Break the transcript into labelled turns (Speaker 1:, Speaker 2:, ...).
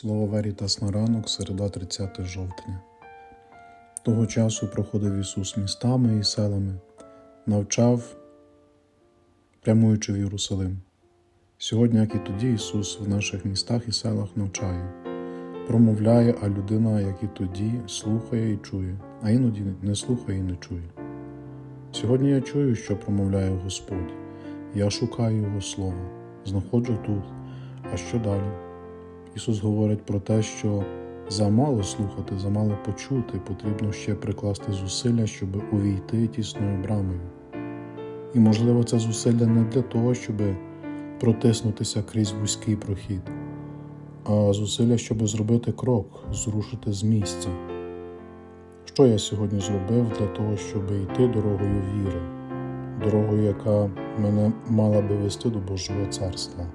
Speaker 1: Слово Верітас на ранок, середа 30 жовтня. Того часу проходив Ісус містами і селами, навчав, прямуючи в Єрусалим. Сьогодні, як і тоді, Ісус в наших містах і селах навчає, промовляє, а людина, як і тоді, слухає і чує, а іноді не слухає і не чує. Сьогодні я чую, що промовляє Господь. Я шукаю Його Слово, знаходжу тут. А що далі? Ісус говорить про те, що замало слухати, замало почути, потрібно ще прикласти зусилля, щоб увійти тісною брамою. І, можливо, це зусилля не для того, щоб протиснутися крізь вузький прохід, а зусилля, щоб зробити крок, зрушити з місця. Що я сьогодні зробив для того, щоб йти дорогою віри, дорогою, яка мене мала би вести до Божого царства?